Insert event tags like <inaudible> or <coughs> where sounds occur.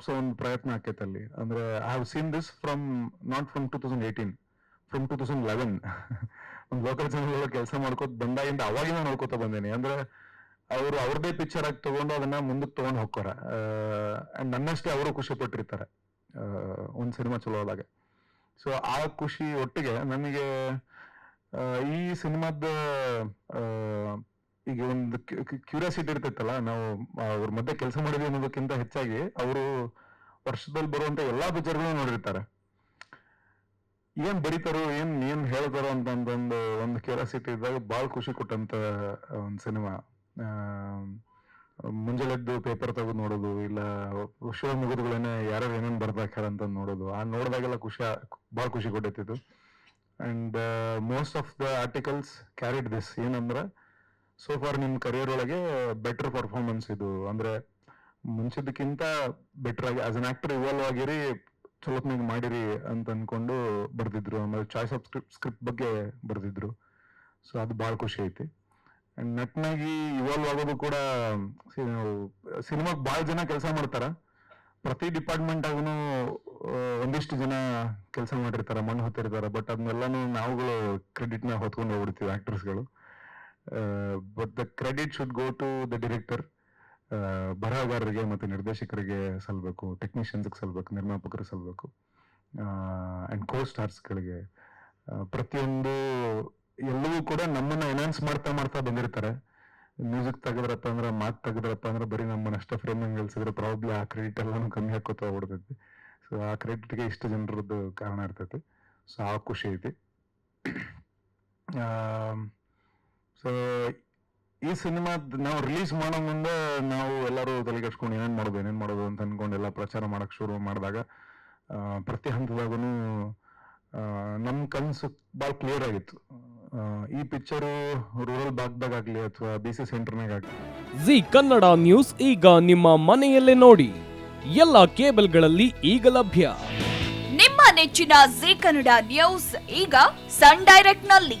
ತಪ್ಸೋ ಒಂದು ಪ್ರಯತ್ನ ಆಕೈತೆ ಅಲ್ಲಿ. ಅಂದ್ರೆ I have seen this from not from two thousand eighteen from two thousand eleven ಒಂದು ಲೋಕಲ್ ಚಾನಲ್ ಒಳಗೆ ಕೆಲಸ ಮಾಡ್ಕೋತ ಬಂದಾಗಿಂದ ಅವಾಗಿಂದ ನೋಡ್ಕೋತ ಬಂದೇನಿ. ಅಂದ್ರೆ, ಅವರು ಅವ್ರದೇ ಪಿಕ್ಚರ್ ಆಗಿ ತಗೊಂಡು ಅದನ್ನ ಮುಂದಕ್ಕೆ ತಗೊಂಡು ಹೋಗ್ತಾರ ಅಂಡ್ ನನ್ನಷ್ಟೇ ಅವರು ಖುಷಿ ಪಟ್ಟಿರ್ತಾರೆ. ಒಂದು ಒಂದ್ ಸಿನಿಮಾ ಚಲೋ ಆದಾಗ. ಸೊ ಆ ಖುಷಿ ಒಟ್ಟಿಗೆ ನನಗೆ ಈ ಸಿನಿಮಾದ ಈಗ ಒಂದು ಕ್ಯೂರಿಯಾಸಿಟಿ ಇರ್ತೈತಲ್ಲ, ನಾವು ಅವ್ರ ಮಧ್ಯೆ ಕೆಲಸ ಮಾಡಿದ್ವಿ ಅನ್ನೋದಕ್ಕಿಂತ ಹೆಚ್ಚಾಗಿ ಅವರು ವರ್ಷದಲ್ಲಿ ಬರುವಂತ ಎಲ್ಲಾ ಪಿಕ್ಚರ್ಗಳು ನೋಡಿರ್ತಾರೆ. ಏನ್ ಬರೀತಾರೋ, ಏನ್ ಏನ್ ಹೇಳ್ತಾರೋ ಅಂತ ಅಂತಂದು ಒಂದು ಕ್ಯೂರಿಯಾಸಿಟಿ ಇದ್ದಾಗ ಬಾಳ್ ಖುಷಿ ಕೊಟ್ಟಂತ ಒಂದ್ ಸಿನಿಮಾ. ಮುಂಜಾನೆದ್ದು ಪೇಪರ್ ತೆಗೆದು ನೋಡೋದು, ಇಲ್ಲ ಶೋ ಮುಗಿದ್ಗಳೇನೆ ಯಾರ್ಯಾರು ಏನೇನ್ ಬರ್ದಾಕ್ಯಾರ ಅಂತ ನೋಡೋದು, ಆ ನೋಡಿದಾಗೆಲ್ಲ ಖುಷಿ ಬಾಳ್ ಖುಷಿ ಕೊಟ್ಟಿತ್ತು and most of the articles carried this ಏನಂದ್ರೆ ಸೋ ಫಾರ್ ನಿಮ್ ಕರಿಯರ್ ಒಳಗೆ ಬೆಟರ್ ಪರ್ಫಾರ್ಮೆನ್ಸ್ ಇದು. ಅಂದ್ರೆ ಮುಂಚಿದ್ದಕ್ಕಿಂತ ಬೆಟರ್ ಆಗಿ ಆಸ್ ಅನ್ ಆಕ್ಟರ್ ಇವಾಲ್ವ್ ಆಗಿರಿ, ಚಲೋತ್ನಾಗ ಮಾಡಿರಿ ಅಂತ ಅನ್ಕೊಂಡು ಬರ್ದಿದ್ರು. ಆಮೇಲೆ ಚಾಯ್ಸ್ ಆಫ್ ಸ್ಕ್ರಿಪ್ಟ್ ಸ್ಕ್ರಿಪ್ಟ್ ಬಗ್ಗೆ ಬರ್ದಿದ್ರು. ಸೊ ಅದು ಭಾಳ ಖುಷಿ ಐತಿ. ಅಂಡ್ ನಟ್ನಾಗಿ ಇವಾಲ್ವ್ ಆಗೋದು ಕೂಡ ಸಿನಿಮಾಗೆ ಭಾಳ ಜನ ಕೆಲಸ ಮಾಡ್ತಾರ. ಪ್ರತಿ ಡಿಪಾರ್ಟ್ಮೆಂಟ್ ಆಗೂ ಒಂದಿಷ್ಟು ಜನ ಕೆಲಸ ಮಾಡಿರ್ತಾರ, ಮಣ್ಣು ಹೊತ್ತಿರ್ತಾರ. ಬಟ್ ಅದನ್ನೆಲ್ಲಾನು ನಾವುಗಳು ಕ್ರೆಡಿಟ್ನ ಹೊತ್ಕೊಂಡು ಹೋಗ್ಬಿಡ್ತೀವಿ ಆಕ್ಟರ್ಸ್ಗಳು but the credit should go to the director ಬರಹಗಾರರಿಗೆ ಮತ್ತು ನಿರ್ದೇಶಕರಿಗೆ ಸಲ್ಬೇಕು ಟೆಕ್ನಿಷಿಯನ್ಸ್ಗೆ ಸಲ್ಬೇಕು ನಿರ್ಮಾಪಕರಿಗೆ ಸಲ್ಬೇಕು ಆ್ಯಂಡ್ ಕೋ ಸ್ಟಾರ್ಸ್ಗಳಿಗೆ ಪ್ರತಿಯೊಂದು ಎಲ್ಲವೂ ಕೂಡ ನಮ್ಮನ್ನ ಎನ್ಹಾನ್ಸ್ ಮಾಡ್ತಾ ಮಾಡ್ತಾ ಬಂದಿರ್ತಾರೆ. ಮ್ಯೂಸಿಕ್ ತೆಗೆದ್ರಪ್ಪ ಅಂದ್ರೆ, ಮಾತು ತೆಗೆದ್ರಪ್ಪ ಅಂದ್ರೆ, ಬರೀ ನಮ್ಮನ್ನ ಅಷ್ಟ ಫ್ರೇಮ್ ನಿಲ್ಸಿದ್ರೆ ಪ್ರಾಬ್ಲಮ್ ಆ ಕ್ರೆಡಿಟ್ ಎಲ್ಲಾನು ಕಮ್ಮಿ ಹಾಕೋತಾ ಹೋಗ್ಬಿಡ್ತೈತಿ. ಸೊ ಆ ಕ್ರೆಡಿಟ್ಗೆ ಇಷ್ಟು ಜನರದ್ದು ಕಾರಣ ಇರ್ತೈತಿ. ಸೊ ಆ ಖುಷಿ ಐತಿ. <coughs> ಸೊ ಈ ಸಿನಿಮಾ ನಾವು ರಿಲೀಸ್ ಮಾಡೋ ಮುಂದೆ ನಾವು ಎಲ್ಲರೂ ತಲೆಗೆಡ್ಸ್ಕೊಂಡು ಏನೇನ್ ಮಾಡೋದು ಏನೇನು ಮಾಡೋದು ಅಂತ ಅನ್ಕೊಂಡು ಎಲ್ಲ ಪ್ರಚಾರ ಮಾಡಕ್ ಶುರು ಮಾಡಿದಾಗ ಪ್ರತಿ ಹಂತದಾಗೂ ನಮ್ಮ ಕನ್ಸು ಭಾಳ ಕ್ಲಿಯರ್ ಆಗಿತ್ತು. ಈ ಪಿಕ್ಚರು ರೂರಲ್ ಭಾಗದಾಗ ಆಗ್ಲಿ ಅಥವಾ ಬಿ ಸಿ ಸೆಂಟರ್ನಾಗ ಆಗ್ಲಿ. ಜಿ ಕನ್ನಡ ನ್ಯೂಸ್ ಈಗ ನಿಮ್ಮ ಮನೆಯಲ್ಲೇ ನೋಡಿ. ಎಲ್ಲ ಕೇಬಲ್ಗಳಲ್ಲಿ ಈಗ ಲಭ್ಯ. ನಿಮ್ಮ ನೆಚ್ಚಿನ ಜಿ ಕನ್ನಡ ನ್ಯೂಸ್ ಈಗ ಸನ್ ಡೈರೆಕ್ಟ್ನಲ್ಲಿ.